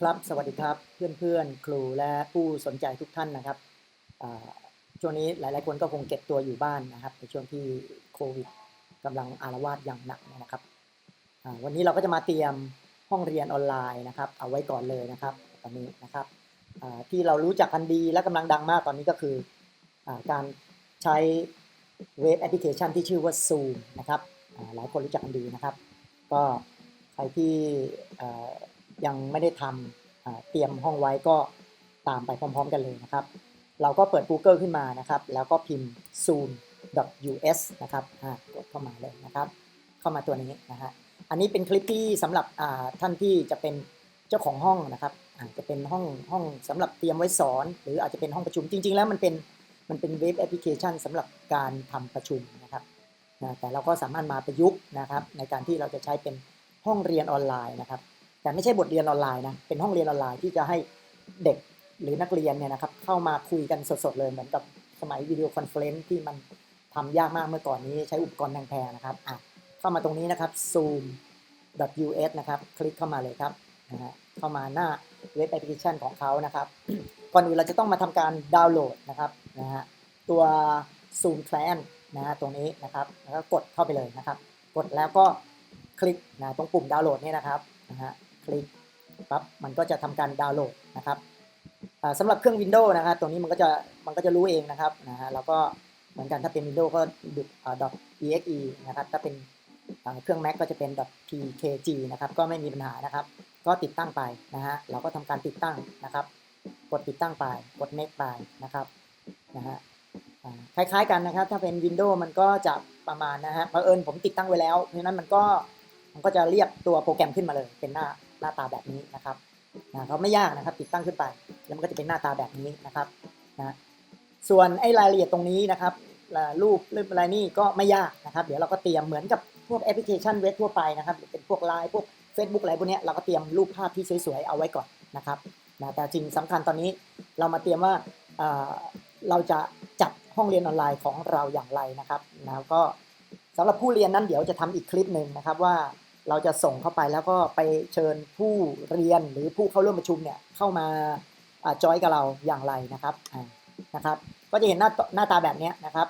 ครับสวัสดีครับเพื่อนเพื่อนๆครูและผู้สนใจทุกท่านนะครับช่วงนี้หลาย ๆ คนก็คงเก็บตัวอยู่บ้านนะครับในช่วงที่โควิดกำลังอารวาสอย่างหนักนะครับวันนี้เราก็จะมาเตรียมห้องเรียนออนไลน์นะครับ เอาไว้ก่อนเลยนะครับตอนนี้นะครับที่เรารู้จักกันดีและกำลังดังมากตอนนี้ก็คืออการใช้เว็บแอปพลิเคชันที่ชื่อว่า Zoom นะครับหลายคนรู้จักกันดีนะครับ ก็ใครที่ ยังไม่ได้ทำเตรียมห้องไว้ก็ตามไปพร้อม ๆ กันเลยนะครับ เราก็เปิด Google ขึ้นมานะครับ แล้วก็พิมพ์ zoom.us นะครับอ่ากดเข้ามาเลยนะครับ เข้ามาตัวนี้นะฮะอันนี้เป็นคลิปที่สำหรับอ่าท่านที่จะเป็นเจ้าของห้องนะครับอาจจะเป็นห้องห้องสำหรับเตรียมไว้สอน หรืออาจจะเป็นห้องประชุมจริง ๆ แล้วมันเป็นมันเป็นเว็บแอปพลิเคชันสำหรับการทำประชุมนะครับแต่เราก็สามารถมาประยุกต์นะครับ ในการที่เราจะใช้เป็นห้องเรียนออนไลน์นะครับ แต่ไม่ใช่บทเรียนออนไลน์นะเป็นห้องเรียนออนไลน์ที่จะให้เด็กหรือนักเรียนเนี่ยนะครับเข้ามาคุยกันสดๆเลยเหมือนกับสมัยวิดีโอคอนเฟอเรนซ์ที่มันทำยากมากเมื่อก่อนนี้ใช้อุปกรณ์แพงๆนะครับอะเข้ามาตรงนี้นะครับ zoom.us นะครับ คลิกเข้ามาเลยครับนะฮะเข้ามาหน้าเว็บแอปพลิเคชันของเขานะครับก่อนอื่นเราจะต้องมาทำการดาวน์โหลดนะครับนะฮะตัว Zoom Client นะฮะตรงนี้นะครับแล้วก็กดเข้าไปเลยนะครับ กดแล้วก็คลิกนะตรงปุ่มดาวน์โหลดนี่นะครับนะฮะ คลิกปั๊บมันก็จะทำการดาวน์โหลดนะครับสำหรับเครื่อง Windows นะครับตรงนี้มันก็จะมันก็จะรู้เองนะครับนะฮะแล้วก็เหมือนกันถ้าเป็น Windows ก็ดุอ่า .exe นะครับถ้าเป็นเครื่อง Mac ก็จะเป็น .pkg นะครับก็ไม่มีปัญหานะครับ ก็ติดตั้งไปนะฮะเราก็ทำการติดตั้งนะครับ กดติดตั้งไปกด next ไปนะครับนะฮะคล้ายๆกันนะครับ ถ้าเป็น Windows มันก็จะประมาณนะฮะเพราะเอิญผมติดตั้งไว้แล้วเพราะนั้นมันก็ มันก็จะเรียกตัวโปรแกรมขึ้นมาเลย เป็นหน้าหน้าตาแบบนี้นะครับนะเขาไม่ยากนะครับติดตั้งขึ้นไป แล้วมันก็จะเป็นหน้าตาแบบนี้นะครับนะส่วนไอ้รายละเอียดตรงนี้นะครับรูปรูปอะไรนี่ก็ไม่ยากนะครับ เดี๋ยวเราก็เตรียมเหมือนกับพวกแอปพลิเคชันเว็บทั่วไปนะครับเป็นพวกไลน์พวก Facebook อะไรพวกเนี้ยเราก็เตรียมรูปภาพที่สวยๆเอาไว้ก่อนนะครับนะแต่จริงสำคัญตอนนี้เรามาเตรียมว่าเราจะจัดห้องเรียนออนไลน์ของเราอย่างไรนะครับแล้วก็สำหรับผู้เรียนนั้นเดี๋ยวจะทำอีกคลิปหนึ่งนะครับว่า เราจะส่งเข้าไปแล้วก็ไปเชิญผู้เรียนหรือผู้เข้าร่วมประชุมเนี่ยเข้ามาจอยกับเราอย่างไรนะครับนะครับ ก็จะเห็นหน้าหน้าตาแบบนี้นะครับ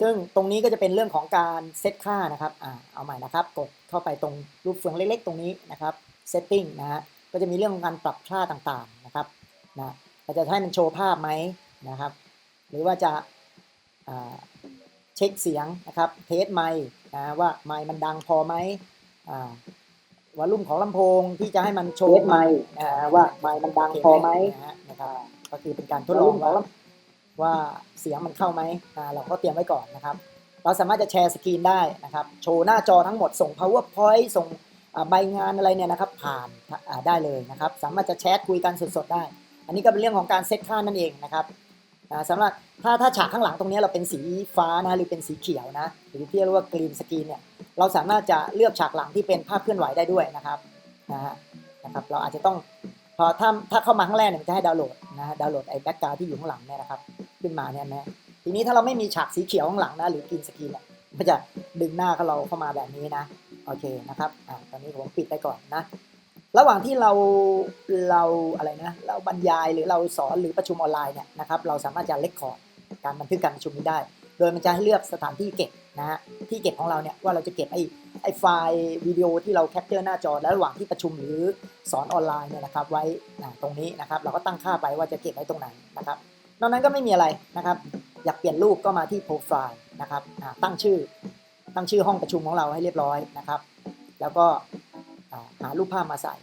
ซึ่งตรงนี้ก็จะเป็นเรื่องของการเซตค่านะครับอเอาใหม่นะครับ กดเข้าไปตรงรูปเฟืองเล็กๆ ตรงนี้นะครับ setting นะฮะก็จะมีเรื่องของการปรับค่าต่างๆนะครับนะเราจะให้มันโชว์ภาพไหมนะครับ หรือว่าจะเช็คเสียงนะครับเทสไมค์นะว่าไมค์มันดังพอไหม วอลลุ่มของลำโพงที่จะให้มันโชว์ไมค์นะว่าไมค์มันดังพอไหมนะฮะนะครับก็คือเป็นการทดลองว่าว่าเสียงมันเข้าไหมอ่าเราก็เตรียมไว้ก่อนนะครับ เราสามารถจะแชร์สกรีนได้นะครับ โชว์หน้าจอทั้งหมดส่ง powerpoint ส่งอ่าใบงานอะไรเนี่ยนะครับ ผ่านอ่าได้เลยนะครับ สามารถจะแชทคุยกันสดๆได้ อันนี้ก็เป็นเรื่องของการเซตค่านั่นเองนะครับ อ่าสำหรับถ้าถ้าฉากข้างหลังตรงนี้เราเป็นสีฟ้านะหรือเป็นสีเขียวนะหรือที่เรียกว่ากรีนสกรีนเนี่ยเราสามารถจะเลือกฉากหลังที่เป็นภาพเคลื่อนไหวได้ด้วยนะครับนะฮะนะครับเราอาจจะต้องพอถ้าถ้าเข้ามาข้างแรกเนี่ยมันจะให้ดาวน์โหลดนะฮะดาวน์โหลดไอ้แบ็กกราวที่อยู่ข้างหลังเนี่ยนะครับขึ้นมาเนี่ยนะทีนี้ถ้าเราไม่มีฉากสีเขียวข้างหลังนะหรือกรีนสกรีนเนี่ยมันจะดึงหน้าเราเข้ามาแบบนี้นะโอเคนะครับอ่าตอนนี้ผมปิดไปก่อนนะ ระหว่างที่เราเราอะไรนะเราบรรยายหรือเราสอนหรือประชุมออนไลน์เนี่ยนะครับเราสามารถจะเลคคอร์ดการบันทึกการประชุมนี้ได้ โดยมันจะให้เลือกสถานที่เก็บนะฮะที่เก็บของเราเนี่ยว่าเราจะเก็บไอ้ไอ้ไฟล์วิดีโอที่เราแคปเจอร์หน้าจอแล้วระหว่างที่ประชุมหรือสอนออนไลน์เนี่ยนะครับไว้ตรงนี้นะครับเราก็ตั้งค่าไปว่าจะเก็บไว้ตรงไหนนะครับนอกนั้นก็ไม่มีอะไรนะครับอยากเปลี่ยนรูปก็มาที่โปรไฟล์นะครับตั้งชื่อตั้งชื่อห้องประชุมของเราให้เรียบร้อยนะครับ แล้วก็ หารูปภาพมาใส่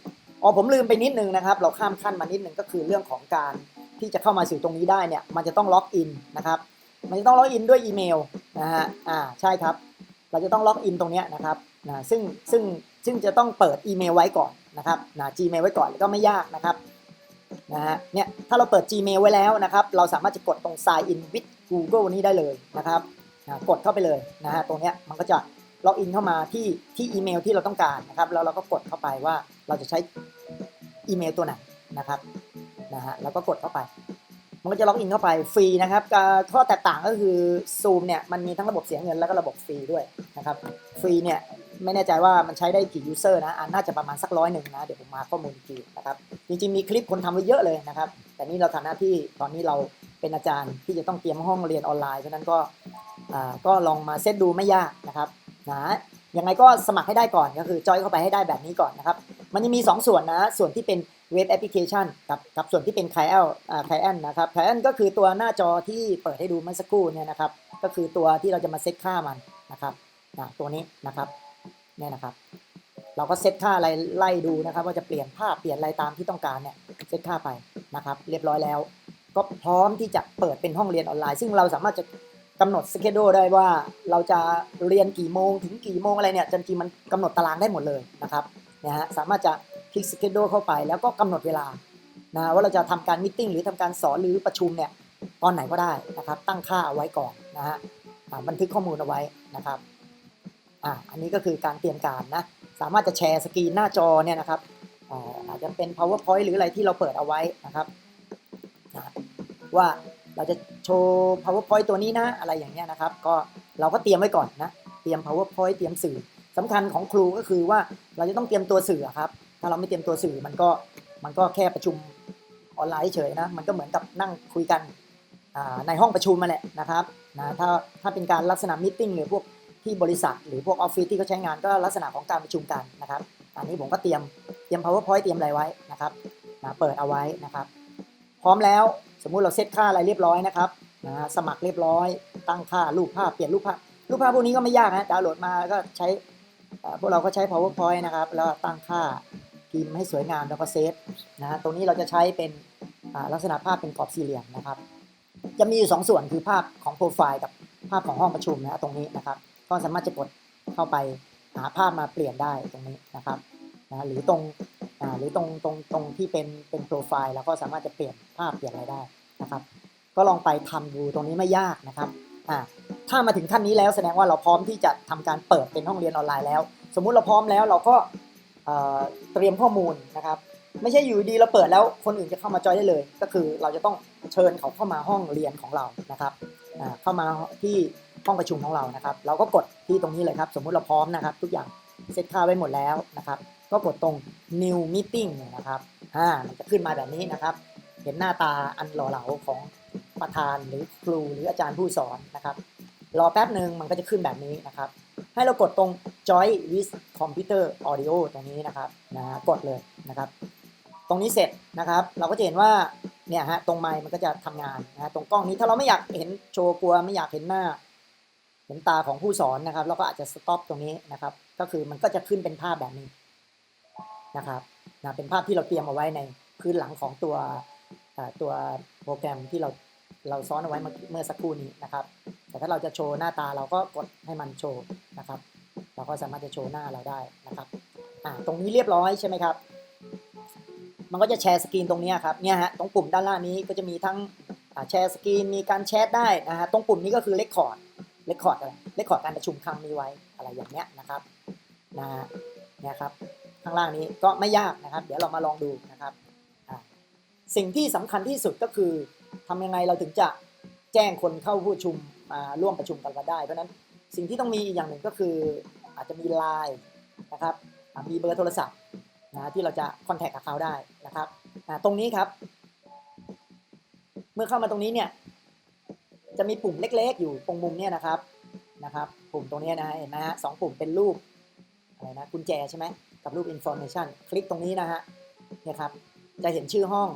อ๋อผมลืมไปนิดนึงนะครับ เราข้ามขั้นมานิดนึงก็คือเรื่องของการที่จะเข้ามาสู่ตรงนี้ได้เนี่ยมันจะต้องล็อกอินนะครับมันจะต้องล็อกอินด้วยอีเมลนะฮะอ่าใช่ครับ เราจะต้องล็อกอินตรงนี้นะครับนะซึ่งซึ่งซึ่งจะต้องเปิดอีเมลไว้ก่อนนะครับนะ Gmail ไว้ก่อนก็ไม่ยากนะครับนะฮะเนี่ยถ้าเราเปิด Gmail ไว้แล้วนะครับ เราสามารถจะกดตรง sign in with Google นี้ได้เลยนะครับนะกดเข้าไปเลยนะฮะตรงเนี้ยมันก็จะ ล็อกอินเข้ามาที่ที่อีเมลที่เราต้องการนะครับแล้วเราก็กดเข้าไปว่าเราจะใช้อีเมลตัวไหนนะครับนะฮะแล้วก็กดเข้าไป มันก็จะล็อกอินเข้าไปฟรีนะครับข้อแตกต่างก็คือ Zoom เนี่ยมันมีทั้งระบบเสียเงินแล้วก็ระบบฟรีด้วยนะครับฟรีเนี่ยไม่แน่ใจว่ามันใช้ได้กี่ยูเซอร์นะอ่าน่าจะประมาณสักร้อยหนึ่งนะ เดี๋ยวผมมาข้อมูลอีกทีนะครับ จริงๆ มีคลิปคนทำไว้เยอะเลยนะครับ แต่นี่เราทำหน้าที่ตอนนี้เราเป็นอาจารย์ที่จะต้องเตรียมห้องเรียนออนไลน์ ฉะนั้นก็อ่าก็ลองมาเซตดูไม่ยากนะครับ นะยังไงก็สมัครให้ได้ก่อนก็คือจอยเข้าไปให้ได้แบบนี้ก่อนนะครับ มันจะมี 2 ส่วนนะ ส่วนที่เป็นเว็บแอปพลิเคชันกับกับส่วนที่เป็น c l i อ่า c l i นะครับ c l i ก็คือตัวหน้าจอที่เปิดให้ดูเมื่อสักครู่เนี่ยนะครับ ก็คือตัวที่เราจะมาเซตค่ามันนะครับนะตัวนี้นะครับเนี่ยนะครับ เราก็เซตค่าอะไรไล่ดูนะครับ ว่าจะเปลี่ยนภาพเปลี่ยนอะไรตามที่ต้องการเนี่ยเซตค่าไปนะครับ เรียบร้อยแล้ว ก็พร้อมที่จะเปิดเป็นห้องเรียนออนไลน์ ซึ่งเราสามารถจะ กำหนดสเกจโดได้ว่าเราจะเรียนกี่โมงถึงกี่โมงอะไรเนี่ยจริงๆมันกำหนดตารางได้หมดเลยนะครับนะฮะสามารถจะคลิกสเกจโดเข้าไปแล้วก็กำหนดเวลานะว่าเราจะทำการมิ팅หรือทำการสอนหรือประชุมเนี่ยตอนไหนก็ได้นะครับตั้งค่าเอาไว้ก่อนนะฮะบันทึกข้อมูลเอาไว้นะครับอ่าอันนี้ก็คือการเตรียมการนะสามารถจะแชร์สกรีนหน้าจอเนี่ยนะครับอาจจะเป็น powerpoint หรืออะไรที่เราเปิดเอาไว้นะครับว่า เราจะโชว์ powerpoint ตัวนี้นะอะไรอย่างเงี้ยนะครับ ก็เราก็เตรียมไว้ก่อนนะเตรียม powerpoint เตรียมสื่อสำคัญของครูก็คือว่าเราจะต้องเตรียมตัวสื่อครับ ถ้าเราไม่เตรียมตัวสื่อมันก็มันก็แค่ประชุมออนไลน์เฉยนะ มันก็เหมือนกับนั่งคุยกันในห้องประชุมมาแหละนะครับนะถ้าถ้าเป็นการลักษณะมิ팅หรือพวกที่บริษัท หรือพวกออฟฟิศที่เขาใช้งานก็ลักษณะของการประชุมกันนะครับอันนี้ผมก็เตรียมเตรียม powerpoint เตรียมอะไรไว้นะครับนะเปิดเอาไว้นะครับ พร้อมแล้ว มมุติเราเซตค่าอะไรเรียบร้อยนะครับนะสมัครเรียบร้อย ตั้งค่ารูปภาพเปลี่ยนรูปภาพรูปภาพพวกนี้ก็ไม่ยากนะดาวน์โหลดมาก็ใช้พวกเราก็ใช้ powerpoint นะครับ แล้วตั้งค่าพิมพ์ให้สวยงามแล้วก็เซฟนะฮะตรงนี้เราจะใช้เป็นลักษณะภาพเป็นกรอบสี่เหลี่ยมนะครับ จะมีอยู่สองส่วนคือภาพของโปรไฟล์กับภาพของห้องประชุมนะตรงนี้นะครับ ก็สามารถจะกดเข้าไปหาภาพมาเปลี่ยนได้ตรงนี้นะครับนะหรือตรงหรือตรงตรงตรงที่เป็นเป็นโปรไฟล์เราก็สามารถจะเปลี่ยนภาพเปลี่ยนอะไรได้ นะครับ ก็ลองไปทำดูตรงนี้ไม่ยากนะครับอ่าถ้ามาถึงขั้นนี้แล้วแสดงว่าเราพร้อมที่จะทำการเปิดเป็นห้องเรียนออนไลน์แล้ว สมมุติเราพร้อมแล้วเราก็เตรียมข้อมูลนะครับ ไม่ใช่อยู่ดีเราเปิดแล้วคนอื่นจะเข้ามาจอยได้เลย ก็คือเราจะต้องเชิญเขาเข้ามาห้องเรียนของเรานะครับเข้ามาที่ห้องประชุมของเรานะครับ เราก็กดที่ตรงนี้เลยครับ สมมุติเราพร้อมนะครับ ทุกอย่างเซตค่าไว้หมดแล้วนะครับ ก็กดตรง new meeting เนี่ยนะครับอ่ามันจะขึ้นมาแบบนี้นะครับ เห็นหน้าตาอันหล่อเหลาของประธานหรือครูหรืออาจารย์ผู้สอนนะครับ รอแป๊บหนึ่งมันก็จะขึ้นแบบนี้นะครับ ให้เรากดตรง join with computer audio ตรงนี้นะครับนะกดเลยนะครับ ตรงนี้เสร็จนะครับ เราก็จะเห็นว่าเนี่ยฮะตรงไมค์มันก็จะทำงานนะตรงกล้องนี้ถ้าเราไม่อยากเห็นโชว์กลัวไม่อยากเห็นหน้า เห็นตาของผู้สอนนะครับเราก็อาจจะ stop ตรงนี้นะครับ ก็คือมันก็จะขึ้นเป็นภาพแบบนี้นะครับนะเป็นภาพที่เราเตรียมเอาไว้ในพื้นหลังของตัว ตัวโปรแกรมที่เราเราซ้อนเอาไว้เมื่อสักครู่นี้นะครับ แต่ถ้าเราจะโชว์หน้าตาเราก็กดให้มันโชว์นะครับ เราก็สามารถจะโชว์หน้าเราได้นะครับตรงนี้เรียบร้อยใช่ไหมครับ มันก็จะแชร์สกรีนตรงนี้ครับ เนี่ยฮะ ตรงปุ่มด้านล่างนี้ก็จะมีทั้งแชร์สกรีน มีการแชทได้นะฮะ ตรงปุ่มนี้ก็คือเลคคอร์ดเลคคอร์ดอะไรเลคคอร์ดการประชุมครั้งนี้ไว้อะไรอย่างเนี้ยนะครับ นะฮะเนี่ยครับ ข้างล่างนี้ก็ไม่ยากนะครับ เดี๋ยวเรามาลองดูนะครับ สิ่งที่สำคัญที่สุดก็คือทำยังไงเราถึงจะแจ้งคนเข้าผู้ชุมมาร่วมประชุมกันมาได้ เพราะนั้นสิ่งที่ต้องมีอีกอย่างหนึ่งก็คืออาจจะมีไลน์นะครับอ่ามีเบอร์โทรศัพท์นะที่เราจะคอนแทคกับเขาได้นะครับตรงนี้ครับ เมื่อเข้ามาตรงนี้เนี่ยจะมีปุ่มเล็กๆ อยู่ตรงมุมเนี่ยนะครับนะครับ ปุ่มตรงนี้นะฮะเห็นไหมฮะสองปุ่มเป็นรูปอะไรนะกุญแจใช่ไหมกับรูป information คลิกตรงนี้นะฮะเนี่ยครับจะเห็นชื่อห้อง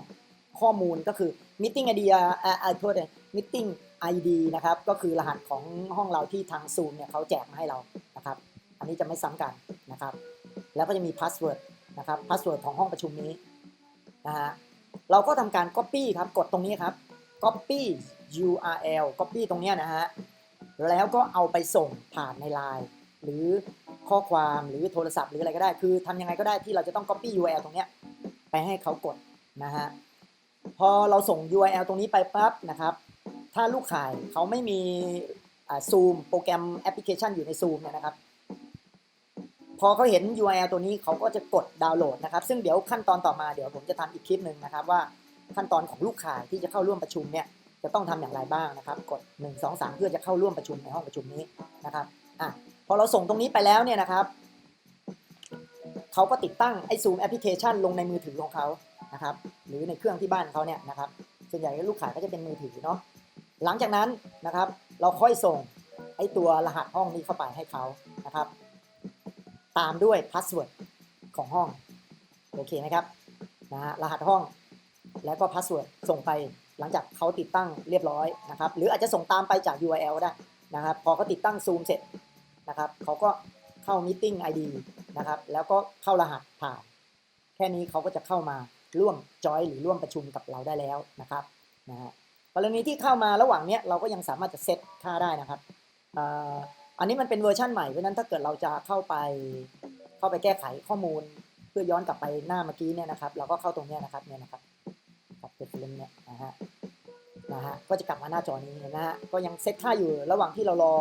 ข้อมูลก็คือ meeting ID อ่าอ่าโทษเลย meeting ID นะครับ ก็คือรหัสของห้องเราที่ทาง Zoom เนี่ยเขาแจกมาให้เรานะครับ อันนี้จะไม่ซ้ำกันนะครับ แล้วก็จะมี password นะครับ password ของห้องประชุมนี้นะฮะ เราก็ทำการ copy ครับ กดตรงนี้ครับ copy URL copy ตรงนี้นะฮะ แล้วก็เอาไปส่งผ่านในไลน์หรือข้อความหรือโทรศัพท์หรืออะไรก็ได้ คือทำยังไงก็ได้ที่เราจะต้อง copy URL ตรงนี้ไปให้เขากดนะฮะ พอเราส่ง URL ตรงนี้ไปปั๊บนะครับ ถ้าลูกข่ายเขาไม่มีซูมโปรแกรมแอปพลิเคชันอยู่ในซูมเนี่ยนะครับ พอเขาเห็น URL ตัวนี้เขาก็จะกดดาวน์โหลดนะครับ ซึ่งเดี๋ยวขั้นตอนต่อมาเดี๋ยวผมจะทำอีกคลิปหนึ่งนะครับว่าขั้นตอนของลูกข่ายที่จะเข้าร่วมประชุมเนี่ยจะต้องทำอย่างไรบ้างนะครับ กด 1 2 3 เพื่อจะเข้าร่วมประชุมในห้องประชุมนี้นะครับอะพอเราส่งตรงนี้ไปแล้วเนี่ยนะครับเขาก็ติดตั้งไอ้ Zoom แอปพลิเคชันลงในมือถือของเขา นะครับหรือในเครื่องที่บ้านเขาเนี่ยนะครับส่วนใหญ่ลูกค้าก็จะเป็นมือถือเนาะหลังจากนั้นนะครับเราค่อยส่งไอ้ตัวรหัสห้องนี้เข้าไปให้เขานะครับ ตามด้วยพาสเวิร์ดของห้องโอเคไหมครับนะฮะรหัสห้องแล้วก็พาสเวิร์ดส่งไปหลังจากเขาติดตั้งเรียบร้อยนะครับ หรืออาจจะส่งตามไปจาก URL ได้นะครับ พอเขาติดตั้ง Zoom เสร็จนะครับเขาก็เข้า Meeting ID นะครับ แล้วก็เข้ารหัสผ่าน แค่นี้เขาก็จะเข้ามา ร่วมจอยหรือร่วมประชุมกับเราได้แล้วนะครับนะฮะกรณีที่เข้ามาระหว่างเนี้ยเราก็ยังสามารถจะเซตค่าได้นะครับอันนี้มันเป็นเวอร์ชั่นใหม่เพราะนั้นถ้าเกิดเราจะเข้าไปเข้าไปแก้ไขข้อมูลเพื่อย้อนกลับไปหน้าเมื่อกี้เนี่ยนะครับ เราก็เข้าตรงเนี้ยนะครับเนี่ยนะครับกับเปิดฟิล์มเนี่ยนะฮะนะฮะก็จะกลับมาหน้าจอนี้นะฮะก็ยังเซตค่าอยู่ระหว่างที่เรารอ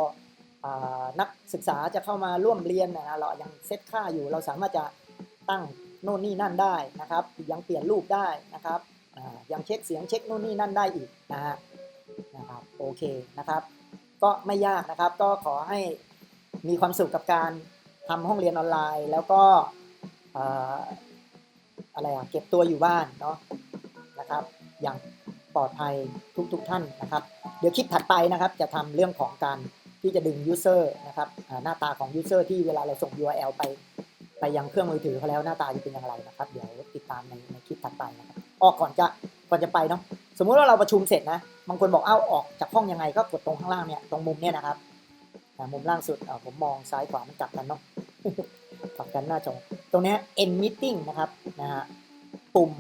นักศึกษาจะเข้ามาร่วมเรียนนะฮะเรายังเซตค่าอยู่ เราสามารถจะตั้ง โน่นนี่นั่นได้นะครับยังเปลี่ยนรูปได้นะครับยังเช็คเสียงเช็คโน่นนี่นั่นได้อีกนะฮะนะครับโอเคนะครับก็ไม่ยากนะครับก็ขอให้มีความสุขกับการทำห้องเรียนออนไลน์ แล้วก็ออะไรอะเก็บตัวอยู่บ้านเนาะนะครับอย่างปลอดภัยทุกๆทท่านนะครับ เดี๋ยวคลิปถัดไปนะครับจะทำเรื่องของการที่จะดึง user นะครับหน้าตาของ user ที่เวลาเราส่ง URL ไป ไปยังเครื่องมือถือเขาแล้วหน้าตาจะเป็นอย่างไรนะครับ เดี๋ยวติดตามในในคลิปถัดไปนะครับออกก่อนจะก่อนจะไปเนาะสมมุติว่าเราประชุมเสร็จนะบางคนบอกเอ้าออกจากห้องยังไงก็กดตรงข้างล่างเนี่ยตรงมุมเนี่ยนะครับมุมล่างสุดผมมองซ้ายขวามันกลับกันเนาะกลับกันหน้าจอตรงนี้ end meeting นะครับนะฮะปุ่ม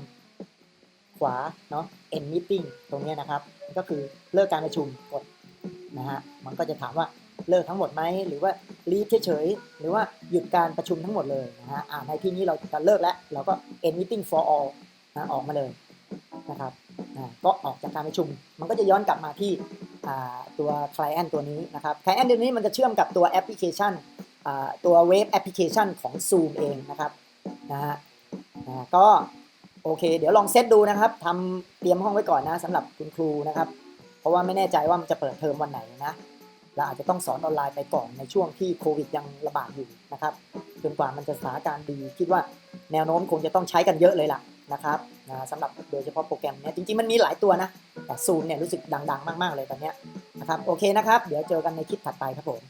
ขวาเนาะ end meeting ตรงนี้นะครับ ก็คือเลิกการประชุมกดนะฮะมันก็จะถามว่า เลิกทั้งหมดไหมหรือว่ารีบเฉยๆหรือว่าหยุดการประชุมทั้งหมดเลยนะฮะในที่นี้เราจะเลิกแล้ว เราก็ end meeting for all นะออกมาเลยนะครับนะก็ออกจากการประชุม มันก็จะย้อนกลับมาที่ตัว client ตัวนี้นะครับ client ตัวนี้มันจะเชื่อมกับตัวแอปพลิเคชันตัวเว็บแอปพลิเคชันของ Zoom เองนะครับนะฮนะก็โอเค เดี๋ยวลองเซตดูนะครับทำเตรียมห้องไว้ก่อนนะสำหรับคุณครูนะครับ เพราะว่าไม่แน่ใจว่ามันจะเปิดเทอมวันไหนนะ เราอาจจะต้องสอนออนไลน์ไปก่อนในช่วงที่โควิดยังระบาดอยู่นะครับจนกว่ามันจะสถานการณ์ดี คิดว่าแนวโน้มคงจะต้องใช้กันเยอะเลยล่ะนะครับนะสำหรับโดยเฉพาะโปรแกรมเนี้ยจริงๆมันมีหลายตัวนะ แต่ซูมเนี่ยรู้สึกดัง ๆ มาก ๆ เลยตอนเนี้ยนะครับโอเคนะครับ เดี๋ยวเจอกันในคลิปถัดไปครับผม